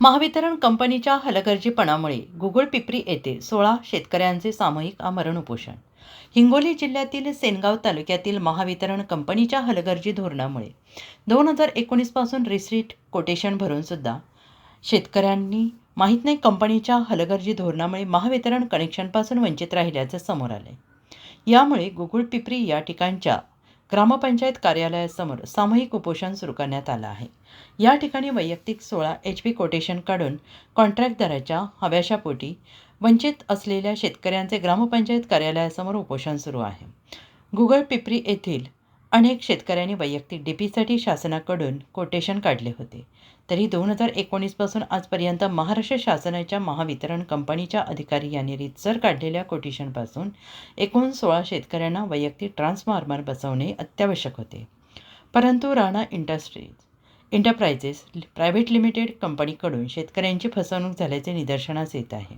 महावितरण कंपनीच्या हलगर्जीपणामुळे गुगळ पिपरी येथे सोळा शेतकऱ्यांचे सामूहिक आमरण उपोषण हिंगोली जिल्ह्यातील सेनगाव तालुक्यातील महावितरण कंपनीच्या हलगर्जी धोरणामुळे दोन हजार एकोणीसपासून रिसीट कोटेशन भरूनसुद्धा शेतकऱ्यांनी माहीत नाही कंपनीच्या हलगर्जी धोरणामुळे महावितरण कनेक्शनपासून वंचित राहिल्याचं समोर आलं यामुळे गुगुळ पिपरी या ठिकाणच्या ग्रामपंचायत कार्यालयासमोर सामूहिक उपोषण सुरू करण्यात आलं आहे. या ठिकाणी वैयक्तिक सोळा एच पी कोटेशन काढून कॉन्ट्रॅक्टदाराच्या हव्याशापोटी वंचित असलेल्या शेतकऱ्यांचे ग्रामपंचायत कार्यालयासमोर उपोषण सुरू आहे. गुगळ पिपरी येथील अनेक शेतकऱ्यांनी वैयक्तिक डी पीसाठी शासनाकडून कोटेशन काढले होते. तरी दोन हजार एकोणीसपासून आजपर्यंत महाराष्ट्र शासनाच्या महावितरण कंपनीच्या अधिकारी यांनी रितसर काढलेल्या कोटेशनपासून एकूण सोळा शेतकऱ्यांना वैयक्तिक ट्रान्सफॉर्मर बसवणे अत्यावश्यक होते. परंतु Rana industries enterprises private limited कंपनीकडून शेतकऱ्यांची फसवणूक झाल्याचे निदर्शनास येत आहे.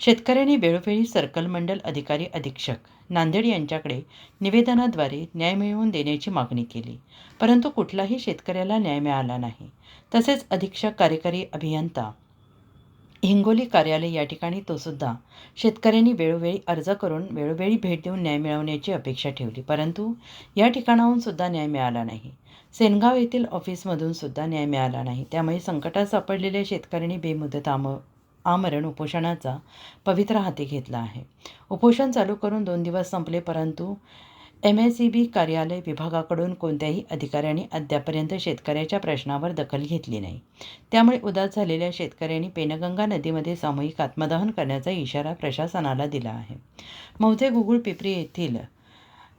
शेतकऱ्यांनी वेळोवेळी सर्कल मंडल अधिकारी अधीक्षक नांदेड यांच्याकडे निवेदनाद्वारे न्याय मिळवून देण्याची मागणी केली. परंतु कुठलाही शेतकऱ्याला न्याय मिळाला नाही. तसेच अधीक्षक कार्यकारी अभियंता हिंगोली कार्यालय या ठिकाणी तो सुद्धा शेतकऱ्यांनी वेळोवेळी अर्ज करून वेळोवेळी भेट देऊन न्याय मिळवण्याची अपेक्षा ठेवली. परंतु या ठिकाणाहून सुद्धा न्याय मिळाला नाही. सेनगाव येथील ऑफिसमधून सुद्धा न्याय मिळाला नाही. त्यामुळे संकटात सापडलेल्या शेतकऱ्यांनी बेमुदत आम आमरण उपोषणाचा पवित्र हाती घेतला आहे. उपोषण चालू करून दोन दिवस संपले परंतु एम एस सी बी कार्यालय विभागाकडून कोणत्याही अधिकाऱ्यांनी अद्यापर्यंत शेतकऱ्याच्या प्रश्नावर दखल घेतली नाही. त्यामुळे उदास झालेल्या शेतकऱ्यांनी पेनगंगा नदीमध्ये सामूहिक आत्मदहन करण्याचा इशारा प्रशासनाला दिला आहे. मौजे गुगुळ पिपरी येथील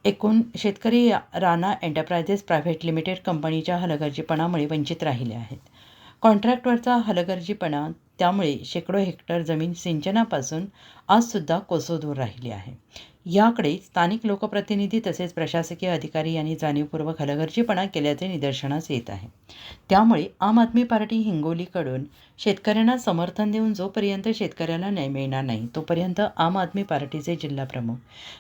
एकूण शेतकरी राणा एंटरप्राइजेस प्रायव्हेट लिमिटेड कंपनीच्या हलगर्जीपणामुळे वंचित राहिले आहेत. कॉन्ट्रॅक्टवरचा हलगर्जीपणा त्यामुळे शेकडो हेक्टर जमीन सिंचनापासून आजसुद्धा कोसो दूर राहिली आहे. याकडे स्थानिक लोकप्रतिनिधी तसेच प्रशासकीय अधिकारी यांनी जाणीवपूर्वक हलगर्जीपणा केल्याचे निदर्शनास येत आहे. त्यामुळे आम आदमी पार्टी हिंगोलीकडून शेतकऱ्यांना समर्थन देऊन जोपर्यंत शेतकऱ्याला न्याय मिळणार नाही तोपर्यंत आम आदमी पार्टीचे जिल्हाप्रमुख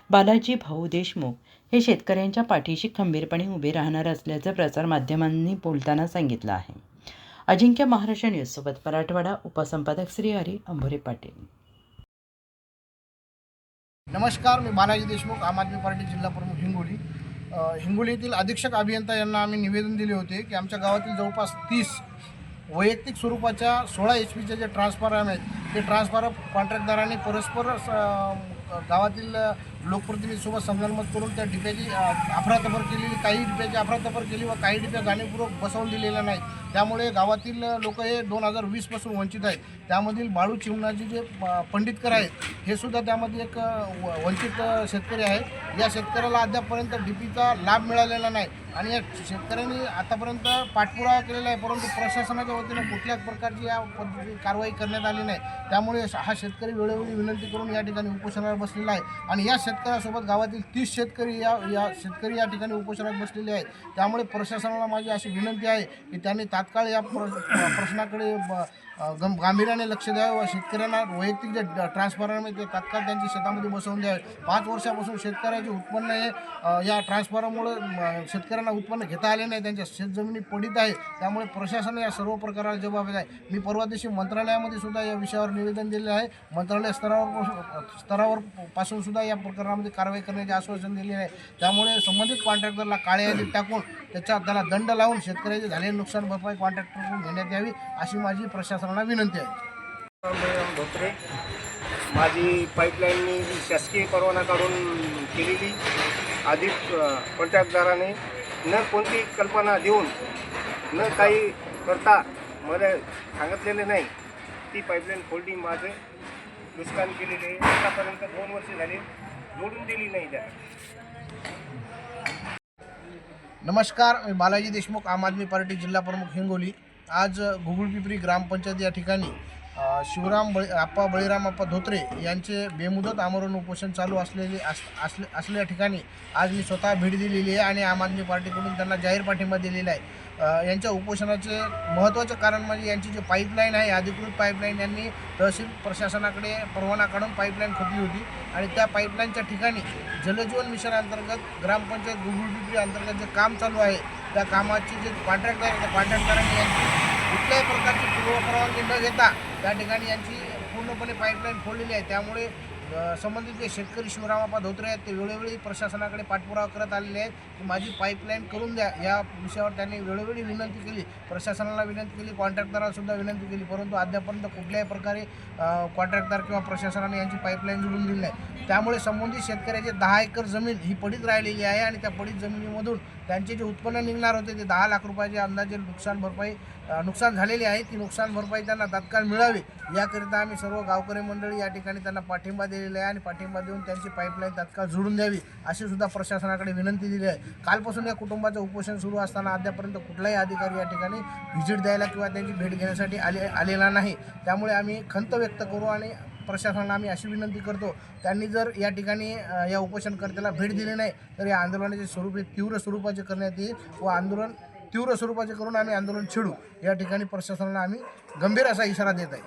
बालाजी भाऊ देशमुख हे शेतकऱ्यांच्या पाठीशी खंबीरपणे उभे राहणार असल्याचं प्रसारमाध्यमांनी बोलताना सांगितलं आहे. अजिंक्य महाराष्ट्र न्यूजसोबत मराठवाडा उपसंपादक श्री हरी अंभोरे पाटील. नमस्कार मी बालाजी देशमुख आम आदमी पार्टी जिल्हा प्रमुख हिंगोली. हिंगोलीतील हिंगोली येथील अधीक्षक अभियंता यांना आम्ही निवेदन दिले होते की आमच्या गावातील जवळपास तीस वैयक्तिक स्वरूपाच्या सोळा एच पीच्या जे ट्रान्सफॉर्म आहेत ते ट्रान्सफॉर्म कॉन्ट्रॅक्टदारांनी परस्पर स- गावातील लोकप्रतिनिधीसोबत संगनमत करून त्या डिप्याची अफरातफर केलेली काही डिप्याची अफरातफर केली व काही डिप्या जाणीवपूर्वक बसवून दिलेल्या नाही त्यामुळे गावातील लोक हे दोन हजार वीसपासून वंचित आहेत. त्यामधील बाळू चिमणाजी जे पंडितकर आहेत हे सुद्धा त्यामध्ये एक व- वंचित शेतकरी आहे या शेतकऱ्याला अद्यापपर्यंत डीपीचा लाभ मिळालेला नाही आणि या शेतकऱ्यांनी आतापर्यंत पाठपुरावा केलेला आहे परंतु प्रशासनाच्या वतीनं कुठल्याच प्रकारची या पद्धती कारवाई करण्यात आली नाही. त्यामुळे हा शेतकरी वेळोवेळी विनंती करून या ठिकाणी उपोषणावर बसलेला आहे. आणि या शेत शेतकऱ्यासोबत गावातील तीस शेतकरी या या शेतकरी या ठिकाणी उपोषणात बसलेले आहेत. त्यामुळे प्रशासनाला माझी अशी विनंती आहे की त्यांनी तात्काळ या प्र प्रश्नाकडे गं गांभीर्याने लक्ष द्यावे. व शेतकऱ्यांना वैयक्तिक जे ट्रान्सफॉर्मर आहे ते तात्काळ त्यांच्या शेतामध्ये बसवून द्यावे. पाच वर्षापासून शेतकऱ्याचे उत्पन्न हे या ट्रान्सफॉर्मरमुळे शेतकऱ्यांना उत्पन्न घेता आले नाही. त्यांच्या शेतजमिनी पडीत आहे. त्यामुळे प्रशासन या सर्व प्रकाराला जबाबदार आहे. मी परवा दिवशी मंत्रालयामध्ये सुद्धा या विषयावर निवेदन दिले आहे. मंत्रालय स्तरावर स्तरावर पासून सुद्धा या प्रकरणामध्ये कारवाई करण्याचे आश्वासन दिले आहे. त्यामुळे संबंधित कॉन्ट्रॅक्टरला काळे यादीत टाकून त्याच्या त्याला दंड लावून शेतकऱ्याचे झालेले नुकसान भरपाई कॉन्ट्रॅक्टरकडून घेण्यात यावी अशी माझी प्रशासनाला विनंती आहे. धोत्रे. माझी पाईपलाईननी शासकीय परवाना काढून केलेली. अधिक कॉन्ट्रॅक्टदाराने न कोणती कल्पना देऊन न काही करता मला सांगितलेले नाही. ती पाईपलाईन फोल्डिंग माझं नुकसान केलेले आहे. आतापर्यंत दोन वर्ष झाले. जोडून दिली नाही नमस्कार मी बालाजी देशमुख आम आदमी पार्टी जिल्हा प्रमुख हिंगोली. आज घुगुळपिपरी ग्रामपंचायत या ठिकाणी शिवराम बळी आप्पा बळीराम आप्पा धोत्रे यांचे बेमुदत आमरण उपोषण चालू असलेले अस असले असलेल्या ठिकाणी आज मी स्वतः भेट दिलेली आहे आणि आम आदमी पार्टीकडून त्यांना जाहीर पाठिंबा दिलेला आहे. यांच्या उपोषणाचे महत्त्वाचं कारण म्हणजे यांची जी पाईपलाईन आहे अधिकृत पाईपलाईन यांनी तहसील प्रशासनाकडे परवाना काढून पाईपलाईन खोदली होती आणि त्या पाईपलाईनच्या ठिकाणी जलजीवन मिशन अंतर्गत ग्रामपंचायत गुगुळ अंतर्गत जे काम चालू आहे त्या कामाचे जे कॉन्ट्रॅक्टर आहे त्या कॉन्ट्रॅक्टरांनी यांची कुठल्याही प्रकारची पूर्वपरवानगी न घेता त्या ठिकाणी यांची पूर्णपणे पाईपलाईन फोडलेली आहे. त्यामुळे संबंधित जे शेतकरी शिवरामापा धोत्रे आहेत ते वेळोवेळी प्रशासनाकडे पाठपुरावा करत आलेले आहेत. की माझी पाईपलाईन करून द्या या विषयावर त्यांनी वेळोवेळी विनंती केली. प्रशासनाला विनंती केली कॉन्ट्रॅक्टरलासुद्धा विनंती केली. परंतु अद्यापर्यंत कुठल्याही प्रकारे कॉन्ट्रॅक्टर किंवा प्रशासनाने यांची पाईपलाईन जोडून दिली नाही. त्यामुळे संबंधित शेतकऱ्याचे दहा एकर जमीन ही पडीत राहिलेली आहे आणि त्या पडीत जमिनीमधून त्यांचे जे उत्पन्न निघणार होते ते दहा लाख रुपयाचे अंदाजे नुकसान भरपाई नुकसान झालेले आहे. ती नुकसान भरपाई त्यांना तात्काळ मिळावी. याकरिता आम्ही सर्व गावकरी मंडळी या ठिकाणी त्यांना पाठिंबा दिलेला आहे आणि पाठिंबा देऊन त्यांची पाईपलाईन तात्काळ जोडून द्यावी अशी सुद्धा प्रशासनाकडे विनंती दिली आहे. कालपासून या कुटुंबाचं उपोषण सुरू असताना अद्यापर्यंत कुठलाही अधिकारी या ठिकाणी व्हिजिट द्यायला किंवा त्यांची भेट घेण्यासाठी आले आलेला नाही. त्यामुळे आम्ही खंत व्यक्त करू आणि प्रशासनाला आम्ही अशी विनंती करतो त्यांनी जर या ठिकाणी या उपोषणकर्त्याला भेट दिली नाही तर या आंदोलनाचे स्वरूप हे तीव्र स्वरूपाचे करण्यात येईल व आंदोलन तीव्र स्वरूपाचे करून आम्ही आंदोलन छेडू. या ठिकाणी प्रशासनाला आम्ही गंभीर असा इशारा देत आहे.